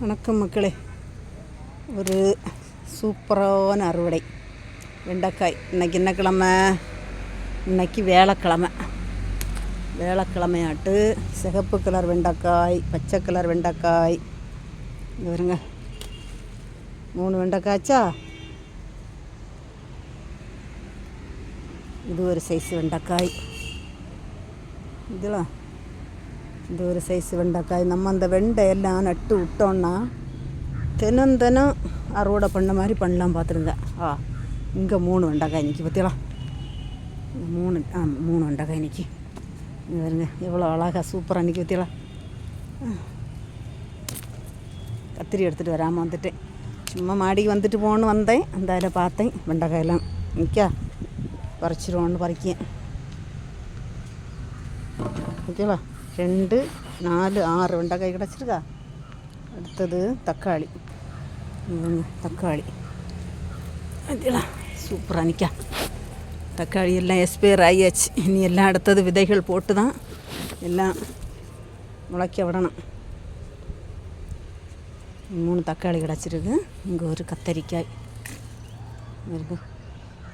வணக்கம் மக்களே. ஒரு சூப்பரான அறுவடை. வெண்டைக்காய். இன்னைக்கு என்ன கிழமை? இன்றைக்கி வேலைக்கிழமை. வேலைக்கிழமையாட்டு சிகப்பு கலர் வெண்டைக்காய் பச்சை கலர் வெண்டைக்காய். இது வருங்க மூணு வெண்டைக்காய்ச்சா? இது ஒரு சைஸ் வெண்டைக்காய். இதெல்லாம் இது ஒரு சைஸ் வெண்டைக்காய். நம்ம அந்த வெண்டை எல்லாம் நட்டு விட்டோன்னா தினம் தினம் அறுவடை பண்ண மாதிரி பண்ணலாம் பார்த்துருங்க. ஆ இங்கே மூணு வெண்டைக்காய் நிற்கி பார்த்தீங்களா மூணு ஆ மூணு வெண்டைக்காய் நிற்கி இங்க பாருங்க எவ்வளோ அழகாக சூப்பராக நிற்கி பார்த்தீங்களா கத்திரி எடுத்துகிட்டு வராமல் வந்துட்டேன். சும்மா மாடிக்கு வந்துட்டு போகணுன்னு வந்தேன். அந்த அதில் பார்த்தேன் வெண்டைக்காயெல்லாம் நிற்கா பறிச்சிருவோன்னு பறிக்கேன். ஓகேவா ரெண்டு நாலு ஆறு வெண்டைக்காய் கிடச்சிருக்கா? அடுத்தது தக்காளி. தக்காளி. அதெல்லாம் சூப்பராக நிற்கா தக்காளி எல்லாம் எக்ஸ்பயர் ஆகியாச்சு இனி எல்லாம் அடுத்தது விதைகள் போட்டு தான் எல்லாம் முளைக்க விடணும். மூணு தக்காளி கிடச்சிருக்கு. இங்கே ஒரு கத்தரிக்காய். இருக்கு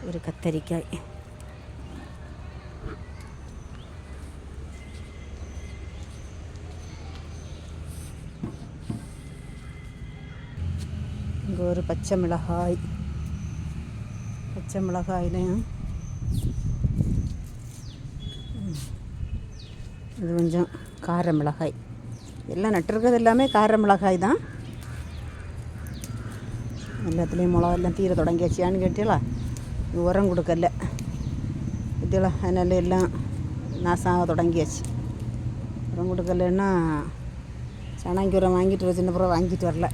ஒரு கத்தரிக்காய். இங்கே ஒரு பச்சை மிளகாய். பச்சை மிளகாயிலையும் இது கொஞ்சம் கார மிளகாய். எல்லாம் நட்டுருக்கிறது எல்லாமே கார மிளகாய் தான். எல்லாத்துலேயும் மிளகெல்லாம் தீர தொடங்கியாச்சியான்னு கேட்டீங்களா? உரம் கொடுக்கல. கேட்டீங்களா அதனால எல்லாம் நாசாக தொடங்கியாச்சு. உரம் கொடுக்கலன்னா சனாங்கி உரம் வாங்கிட்டு வர சின்ன பிறகு வாங்கிட்டு வரல.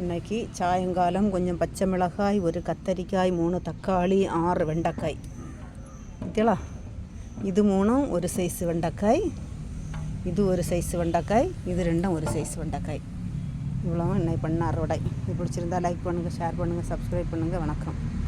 இன்னைக்கு சாயங்காலம் கொஞ்சம் பச்சை மிளகாய் ஒரு கத்தரிக்காய் மூணு தக்காளி ஆறு வெண்டைக்காய். ஓகேலா இது மூணும் ஒரு சைஸ் வெண்டைக்காய். இது ஒரு சைஸ் வெண்டைக்காய். இது ரெண்டும் ஒரு சைஸ் வெண்டைக்காய். இவ்வளோ இன்னைக்கு பண்ண அறுவடை. இது பிடிச்சிருந்தா லைக் பண்ணுங்கள் ஷேர் பண்ணுங்கள் சப்ஸ்கிரைப் பண்ணுங்கள் வணக்கம்.